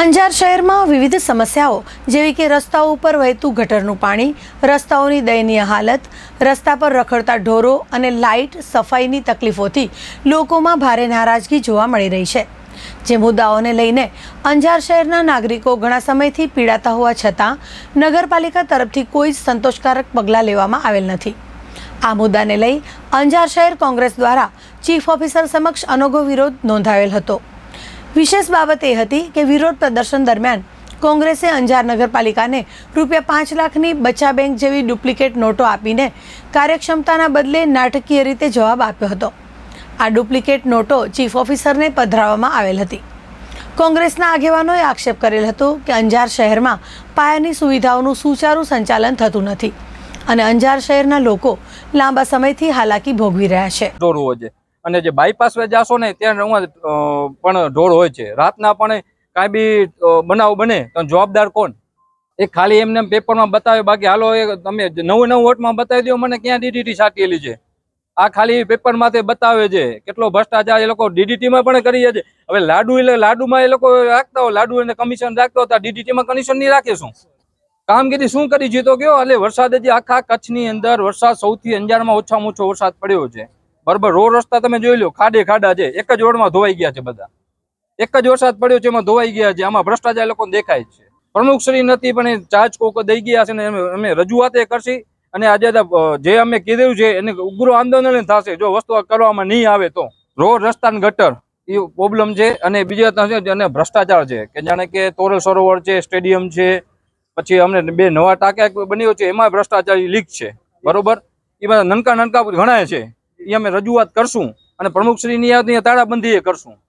અંજાર શહેરમાં વિવિધ સમસ્યાઓ, જેવી કે રસ્તાઓ ઉપર વહેતું ગટરનું પાણી, રસ્તાઓની દયનીય હાલત, રસ્તા પર રખડતા ઢોરો અને લાઇટ સફાઈની તકલીફોથી લોકોમાં ભારે નારાજગી જોવા મળી રહી છે. જે મુદ્દાઓને લઈને અંજાર શહેરના નાગરિકો ઘણા સમયથી પીડાતા હોવા છતાં નગરપાલિકા તરફથી કોઈ જ સંતોષકારક પગલાં લેવામાં આવેલ નથી. આ મુદ્દાને લઈ અંજાર શહેર કોંગ્રેસ દ્વારા ચીફ ઓફિસર સમક્ષ અનોખો વિરોધ નોંધાવેલ હતો. વિશેષ બાબત એ હતી કે વિરોધ પ્રદર્શન દરમિયાન કોંગ્રેસે અંજાર નગરપાલિકાને રૂપિયા પાંચ લાખની બચા બેંક જેવી ડુપ્લિકેટ નોટો આપીને કાર્યક્ષમતાના બદલે નાટકીય રીતે જવાબ આપ્યો હતો. આ ડુપ્લિકેટ નોટો ચીફ ઓફિસરને પધરાવવામાં આવેલ હતી. કોંગ્રેસના આગેવાનોએ આક્ષેપ કરેલ હતો કે અંજાર શહેરમાં પાયાની સુવિધાઓનું સુચારું સંચાલન થતું નથી અને અંજાર શહેરના લોકો લાંબા સમયથી હાલાકી ભોગવી રહ્યા છે. અને જે બાયપાસ વે જાશો ને, ત્યાં પણ ઢોળ હોય છે. રાતના પણ કાંઈ બી બનાવ બને, તો જવાબદાર કોણ? એ ખાલી એમને પેપરમાં બતાવે, બાકી હાલો, એ તમે નવું નવું વોટમાં બતાવી દો, મને ક્યાં ડીડીટી સાટેલી છે? આ ખાલી પેપરમાં તે બતાવે છે. કેટલો ભ્રષ્ટાચાર એ લોકો ડીડીટીમાં પણ કરીએ છે. હવે લાડુ એટલે લાડુમાં એ લોકો રાખતા હોય, લાડુ એને કમિશન રાખતા હતા ડીડીટીમાં કમિશન નહીં રાખે શું? કામગીરી શું કરી જીતો ગયો એટલે વરસાદ હજી આખા કચ્છની અંદર વરસાદ સૌથી અંજારમાં ઓછામાં ઓછો વરસાદ પડ્યો છે. બરાબર, રોડ રસ્તા તમે જોઈ લો, ખાડે ખાડા છે. એક જ રોડમાં ધોવાઈ ગયા છે બધા. એક જ વરસાદ પડ્યો છે, એમાં ધોવાઈ ગયા છે. આમાં ભ્રષ્ટાચાર લોકોને દેખાય છે. પ્રમુખ શ્રી નથી, પણ એ ચાર્જ કોક દઈ ગયા છે ને અમે રજૂઆત રજૂઆતે કરશી. અને આજે જે અમે કીધું છે, એને ઉગ્ર આંદોલન થશે. જો વસ્તુ કરવામાં નહીં આવે તો. રોડ રસ્તા ગટર, એ પ્રોબ્લેમ છે. અને બીજા અને ભ્રષ્ટાચાર છે. કે જાણે કે તોરલ સરોવર છે, સ્ટેડિયમ છે. પછી અમને બે નવા ટાંકા બન્યો છે. એમાં ભ્રષ્ટાચાર લીક છે. બરોબર? એ બધા નનકા નનકા ગણાય છે. અમે રજૂઆત કરશું અને પ્રમુખશ્રીની યાદની તાળાબંધી એ કરશું.